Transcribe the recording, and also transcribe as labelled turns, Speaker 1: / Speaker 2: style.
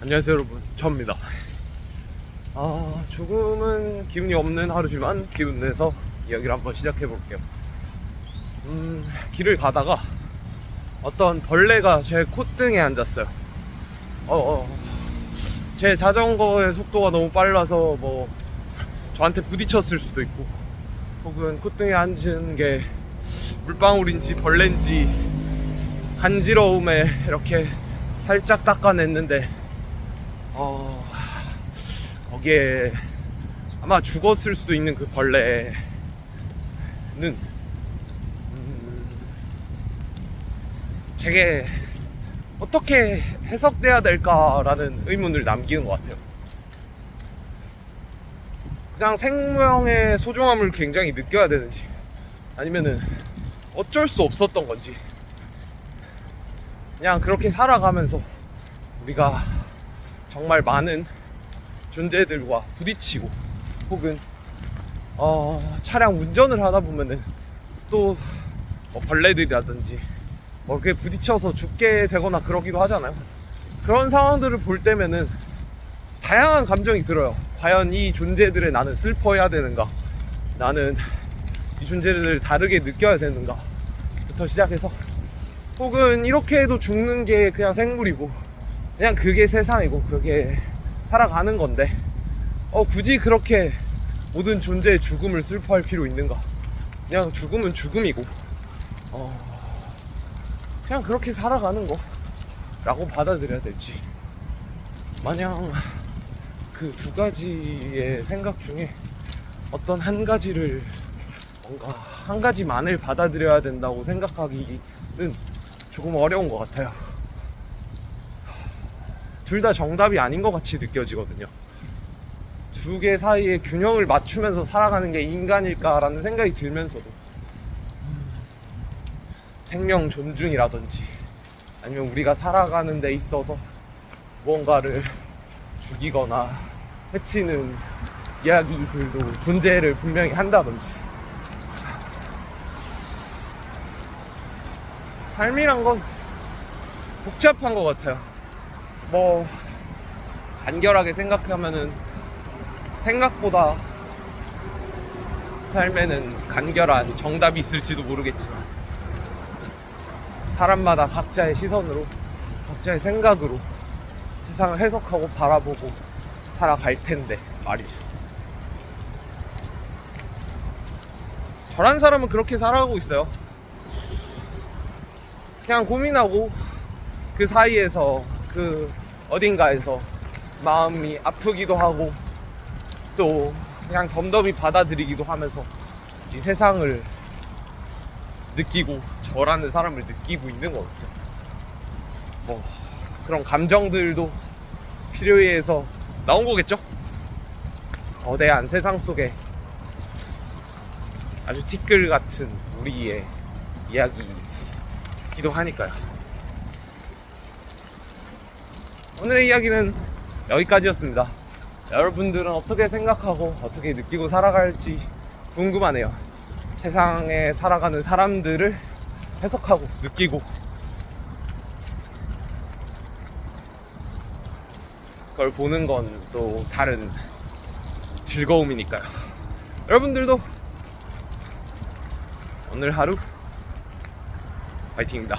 Speaker 1: 안녕하세요 여러분. 저입니다. 아 조금은 기운이 없는 하루지만 기운 내서 이야기를 한번 시작해 볼게요. 음 길을 가다가 어떤 벌레가 제 콧등에 앉았어요. 어, 어. 제 자전거의 속도가 너무 빨라서 뭐 저한테 부딪혔을 수도 있고 혹은 콧등에 앉은 게 물방울인지 벌레인지 간지러움에 이렇게 살짝 닦아냈는데 어, 거기에 아마 죽었을 수도 있는 그 벌레는 음, 제게 어떻게 해석돼야 될까라는 의문을 남기는 것 같아요. 그냥 생명의 소중함을 굉장히 느껴야 되는지 아니면은 어쩔 수 없었던 건지 그냥 그렇게 살아가면서 우리가 정말 많은 존재들과 부딪히고 혹은 어, 차량 운전을 하다 보면은 벌레들이라든지 뭐 그게 부딪혀서 죽게 되거나 그러기도 하잖아요. 그런 상황들을 볼 때면은 다양한 감정이 들어요. 과연 이 존재들에 나는 슬퍼해야 되는가? 나는 이 존재들을 다르게 느껴야 되는가? 부터 시작해서 혹은 이렇게 해도 죽는 게 그냥 생물이고 그냥 그게 세상이고 그게 살아가는 건데. 어 굳이 그렇게 모든 존재의 죽음을 슬퍼할 필요 있는가? 그냥 죽음은 죽음이고 어 그냥 그렇게 살아가는 거 라고 받아들여야 될지. 마냥 그 두 가지의 생각 중에 어떤 한 가지를 뭔가 한 가지만을 받아들여야 된다고 생각하기는 조금 어려운 것 같아요. 둘 다 정답이 아닌 것 같이 느껴지거든요. 두 개 사이에 균형을 맞추면서 살아가는 게 인간일까라는 생각이 들면서도 생명 존중이라든지 아니면 우리가 살아가는 데 있어서 무언가를 죽이거나 해치는 이야기들도 존재를 분명히 한다든지 삶이란 건 복잡한 것 같아요. 뭐 간결하게 생각하면은 생각보다 삶에는 간결한 정답이 있을지도 모르겠지만 사람마다 각자의 시선으로 각자의 생각으로 세상을 해석하고 바라보고 살아갈 텐데 말이죠. 저란 사람은 그렇게 살아가고 있어요. 그냥 고민하고 그 사이에서 그 어딘가에서 마음이 아프기도 하고 또 그냥 덤덤히 받아들이기도 하면서 이 세상을 느끼고 저라는 사람을 느끼고 있는 거겠죠. 뭐 그런 감정들도 필요에 의해서 나온 거겠죠. 거대한 세상 속에 아주 티끌 같은 우리의 이야기이기도 하니까요. 오늘의 이야기는 여기까지였습니다. 여러분들은 어떻게 생각하고 어떻게 느끼고 살아갈지 궁금하네요. 세상에 살아가는 사람들을 해석하고 느끼고 그걸 보는 건 또 다른 즐거움이니까요. 여러분들도 오늘 하루 파이팅입니다.